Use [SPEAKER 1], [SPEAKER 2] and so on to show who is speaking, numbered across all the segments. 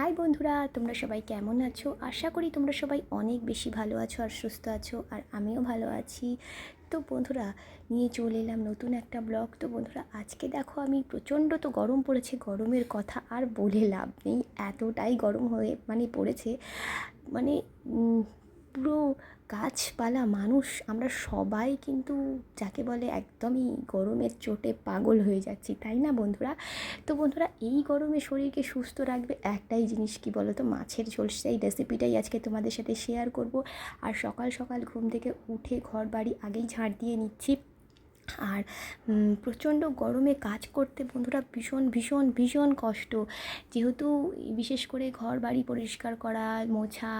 [SPEAKER 1] High বন্ধুরা, তোমরা সবাই কেমন আছো? আশা করি তোমরা সবাই অনেক বেশি ভালো আছো আর সুস্থ আছো, আর আমিও ভালো আছি। তো বন্ধুরা, নিয়ে চলে এলাম নতুন একটা ব্লগ। তো বন্ধুরা, আজকে দেখো আমি প্রচণ্ড তো গরম পড়েছে, গরমের কথা আর বলে লাভ নেই। এতটাই গরম হয়ে মানে পড়েছে মানে পুরো গাছপালা মানুষ, আমরা সবাই কিন্তু যাকে বলে একদমই গরমের চোটে পাগল হয়ে যাচ্ছি, তাই না বন্ধুরা? তো বন্ধুরা, এই গরমে শরীরকে সুস্থ রাখবে একটাই জিনিস কি বলো তো মাছের ঝোল, সেই রেসিপিটাই আজকে তোমাদের সাথে শেয়ার করব। আর সকাল সকাল ঘুম থেকে উঠে ঘর বাড়ি আগেই ঝাঁট দিয়ে নিচ্ছি। আর প্রচণ্ড গরমে কাজ করতে বন্ধুরা ভীষণ ভীষণ ভীষণ কষ্ট। যেহেতু বিশেষ করে ঘর বাড়ি পরিষ্কার করা, মোছা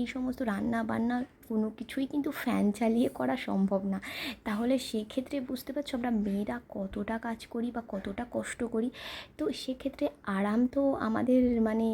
[SPEAKER 1] এই সমস্ত রান্না বান্না কোনো কিছুই কিন্তু ফ্যান চালিয়ে করা সম্ভব না। তাহলে সেক্ষেত্রে বুঝতে পারছ আমরা মেয়েরা কতটা কাজ করি বা কতটা কষ্ট করি? তো সেক্ষেত্রে আরাম তো আমাদের মানে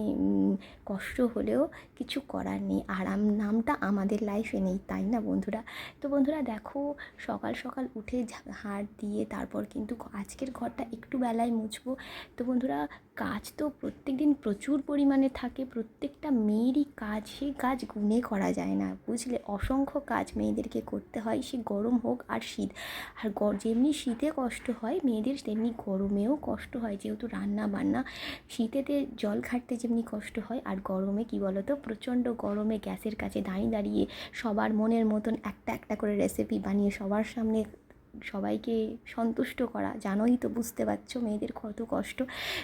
[SPEAKER 1] কষ্ট হলেও কিছু করার নেই। আরাম নামটা আমাদের লাইফে নেই, তাই না বন্ধুরা? তো বন্ধুরা দেখো, সকাল সকাল উঠে হাড় দিয়ে তারপর কিন্তু আজকের ঘরটা একটু বেলায় মুছবো। তো বন্ধুরা, কাজ তো প্রত্যেক দিন প্রচুর পরিমাণে থাকে, প্রত্যেকটা মেয়েরই কাজ, সেই কাজ গুনে করা যায় না, বুঝলে? অসংখ্য কাজ মেয়েদেরকে করতে হয়, সে গরম হোক আর শীত। আর যেমনি শীতে কষ্ট হয়, মেয়েদের তেমনি গরমেও কষ্ট হয়। যেহেতু রান্না বান্না, শীতেতে জল ঘাটতে যেমনি কষ্ট হয়, আর গরমে কি বলতো, প্রচণ্ড গরমে গ্যাসের কাছে দাঁড়িয়ে দাঁড়িয়ে সবার মনের মতন একটা একটা করে রেসিপি বানিয়ে সবার সামনে সবাইকে সন্তুষ্ট করা। জানোই তো, বুঝতে পারছ, মেয়েদের কত কষ্ট।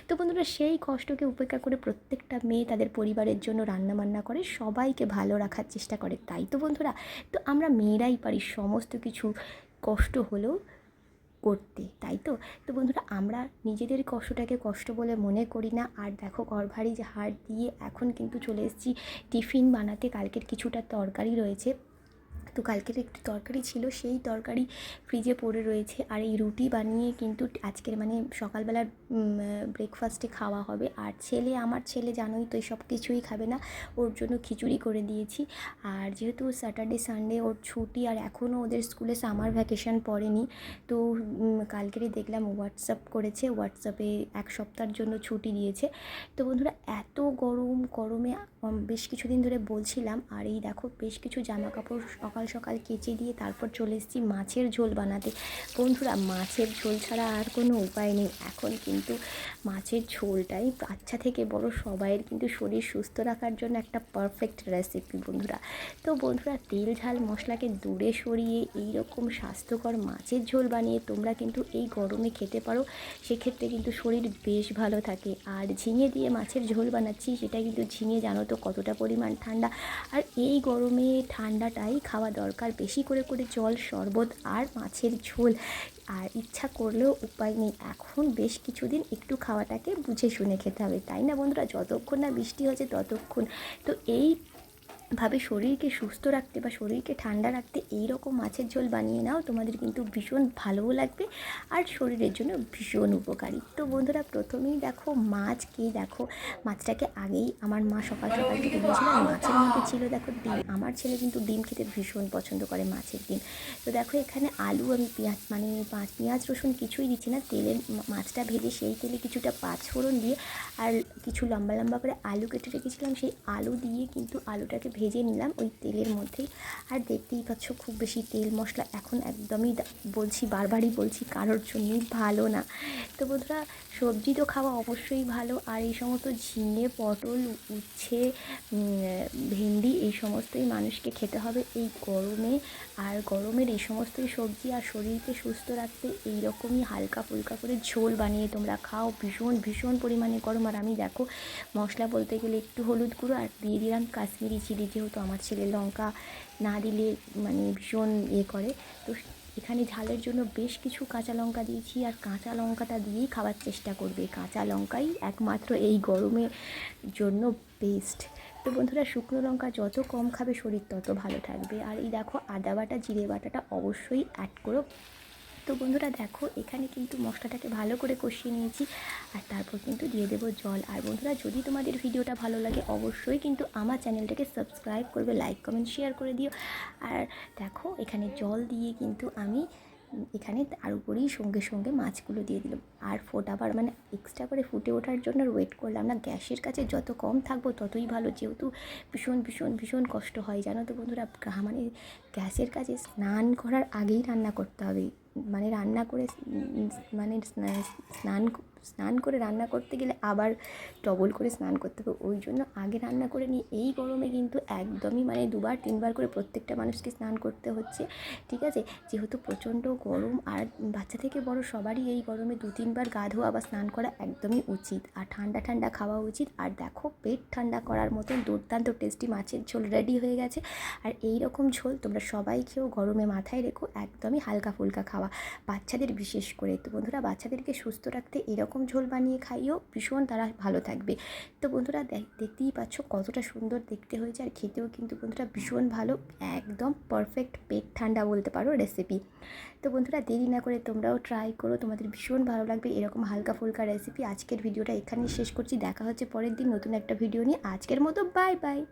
[SPEAKER 1] তো বন্ধুরা, সেই কষ্টকে উপেক্ষা করে প্রত্যেকটা মেয়ে তাদের পরিবারের জন্য রান্না বান্না করে, সবাইকে ভালো রাখার চেষ্টা করে। তাই তো বন্ধুরা, তো আমরা মেয়েরাই পারি সমস্ত কিছু কষ্ট হলেও করতে, তাই তো? তো বন্ধুরা, আমরা নিজেদের কষ্টটাকে কষ্ট বলে মনে করি না। আর দেখো ঘর ভারী যে হাড় দিয়ে এখন কিন্তু চলে এসেছি। টিফিন বানাতে কালকের কিছুটা তরকারি রয়েছে। তো কালকের একটু তরকারি ছিল, সেই তরকারি ফ্রিজে পড়ে রয়েছে। আর এই রুটি বানিয়ে কিন্তু আজকের মানে সকালবেলার ব্রেকফাস্টে খাওয়া হবে। আর ছেলে, আমার ছেলে জানোই তো সব কিছুই খাবে না। ওর জন্য খিচুড়ি করে দিয়েছি। আর যেহেতু স্যাটারডে সানডে ওর ছুটি, আর এখনও ওদের স্কুলে সামার ভ্যাকেশন পড়েনি, তো কালকেরই দেখলাম হোয়াটসঅ্যাপ করেছে। হোয়াটসঅ্যাপে এক সপ্তাহের জন্য ছুটি দিয়েছে। তো বন্ধুরা, এত গরম, গরমে বেশ কিছুদিন ধরে বলছিলাম, আর এই দেখো, বেশ কিছু জামা কাপড় সকাল সকাল সকাল কেচে দিয়ে তারপর চলে এসেছি মাছের ঝোল বানাতে। বন্ধুরা, মাছের ঝোল ছাড়া আর কোনো উপায় নেই। এখন কিন্তু মাছের ঝোলটাই বাচ্চা থেকে বড় সবাইয়ের কিন্তু শরীর সুস্থ রাখার জন্য একটা পারফেক্ট রেসিপি বন্ধুরা। তো বন্ধুরা, তেল, ঝাল, মশলাকে দূরে সরিয়ে এই রকম স্বাস্থ্যকর মাছের ঝোল বানিয়ে তোমরা কিন্তু এই গরমে খেতে পারো। সেক্ষেত্রে কিন্তু শরীর বেশ ভালো থাকে। আর ঝিঙে দিয়ে মাছের ঝোল বানাচ্ছি, সেটা কিন্তু ঝিঙে জানো তো কতটা পরিমাণ ঠান্ডা। আর এই গরমে ঠান্ডাটাই খাওয়া দরকার। বেশি করে করে জল, শরবত আর মাছের ঝোল। আর ইচ্ছা করলেও উপায় নেই। এখন বেশ কিছুদিন একটু খাওয়াটাকে বুঝে শুনে খেতে হবে। তাই না বন্ধুরা? যতক্ষণ না বৃষ্টি হচ্ছে ততক্ষণ। তো এই ভাবে শরীরকে সুস্থ রাখতে বা শরীরকে ঠান্ডা রাখতে এই রকম মাছের ঝোল বানিয়ে নাও, তোমাদের কিন্তু ভীষণ ভালোও লাগবে আর শরীরের জন্য ভীষণ উপকারী। তো বন্ধুরা প্রথমেই দেখো মাছ কে? দেখো মাছটাকে আগেই আমার মা সকাল সকাল কেটে দিয়েছিল মাছের মধ্যে ছিল দেখো ডিম। আমার ছেলে কিন্তু ডিম খেতে ভীষণ পছন্দ করে মাছের ডিম। তো দেখো এখানে আলু আমি পেঁয়াজ মানে পেঁয়াজ, রসুন কিছুই দিচ্ছি না, তেলের মাছটা ভেজে সেই তেলে কিছুটা পাঁচফোড়ন দিয়ে আর কিছু লম্বা লম্বা করে আলু কেটে রেখেছিলাম। সেই আলু দিয়ে কিন্তু আলুটাকে ভেজে নিলাম ওই তেলের মধ্যেই আর দেখতেই পাচ্ছ খুব বেশি তেল মশলা এখন একদমই বলছি বারবারই বলছি কারোর জন্যই ভালো না। তো বন্ধুরা, সবজি তো খাওয়া অবশ্যই ভালো। আর এই সমস্ত ঝিঙে, পটল, উচ্ছে ভেন্ডি এই সমস্তই মানুষকে খেতে হবে এই গরমে। আর গরমের এই সমস্তই সবজি আর শরীরকে সুস্থ রাখতে এই রকমই হালকা ফুলকা করে ঝোল বানিয়ে তোমরা খাও। ভীষণ ভীষণ পরিমাণে গরম। আর আমি দেখো, মশলা বলতে গেলে একটু হলুদ গুঁড়ো আর দিয়ে দিলাম কাশ্মীরি চিলি যেহেতু আমার ছেলে লঙ্কা না দিলে মানে ভীষণ ইয়ে করে, তো এখানে ঝালের জন্য বেশ কিছু কাঁচা লঙ্কা দিয়েছি আর কাঁচা লঙ্কাটা দিয়েই খাওয়ার চেষ্টা করবে। কাঁচা লঙ্কাই একমাত্র এই গরমের জন্য বেস্ট তো বন্ধুরা, শুকনো লঙ্কা যত কম খাবে শরীর তত ভালো থাকবে। আর এই দেখো আদা বাটা, জিরে বাটাটা অবশ্যই অ্যাড করো। তো বন্ধুরা দেখো, এখানে কিন্তু মশলাটাকে ভালো করে কষিয়ে নিয়েছি আর তারপর কিন্তু দিয়ে দেবো জল। আর বন্ধুরা, যদি তোমাদের ভিডিওটা ভালো লাগে, অবশ্যই কিন্তু আমার চ্যানেলটাকে সাবস্ক্রাইব করবে, লাইক, কমেন্ট, শেয়ার করে দিও। আর দেখো, এখানে জল দিয়ে কিন্তু আমি এখানে তার উপরেই সঙ্গে সঙ্গে মাছগুলো দিয়ে দিলাম। আর ফোটাবার মানে এক্সট্রা করে ফুটে ওঠার জন্য ওয়েট করলাম না। গ্যাসের কাছে যত কম থাকব, ততই ভালো। যেহেতু ভীষণ ভীষণ ভীষণ কষ্ট হয়, জানো তো বন্ধুরা? মানে গ্যাসের কাছে স্নান করার আগেই রান্না করতে হবে। মানে রান্না করে মানে স্না- স্নান স্নান করে রান্না করতে গেলে আবার ডবল করে স্নান করতে হবে। ওই জন্য আগে রান্না করে নিই এই গরমে কিন্তু একদমই মানে দুবার, তিনবার করে প্রত্যেকটা মানুষকে স্নান করতে হচ্ছে। ঠিক আছে? যেহেতু প্রচণ্ড গরম আর বাচ্চা থেকে বড় সবারই এই গরমে দু, তিনবার গা ধোয়া বা স্নান করা একদমই উচিত। আর ঠান্ডা ঠান্ডা খাওয়া উচিত। আর দেখো, পেট ঠান্ডা করার মতন দুর্দান্ত টেস্টি মাছের ঝোল রেডি হয়ে গেছে। আর এই রকম ঝোল তোমরা সবাই খেয়েও গরমে মাথায় রেখো, একদমই হালকা ফুলকা খাওয়া বাচ্চাদের বিশেষ করে। তো বন্ধুরা, বাচ্চাদেরকে সুস্থ রাখতে এরকম ঝোল বানিয়ে খাইও, ভীষণ তারা ভালো থাকবে। তো বন্ধুরা দেখ- দেখতেই পাচ্ছ কতটা সুন্দর দেখতে হয়েছে আর খেতেও কিন্তু বন্ধুরা ভীষণ ভালো, একদম পারফেক্ট পেট ঠান্ডা বলতে পারো রেসিপি তো বন্ধুরা দেরি না করে তোমরাও ট্রাই করো, তোমাদের ভীষণ ভালো লাগবে এরকম হালকা ফুলকা রেসিপি আজকের ভিডিওটা এখানেই শেষ করছি, দেখা হচ্ছে পরের দিন নতুন একটা ভিডিও নিয়ে। আজকের মতো বাই বাই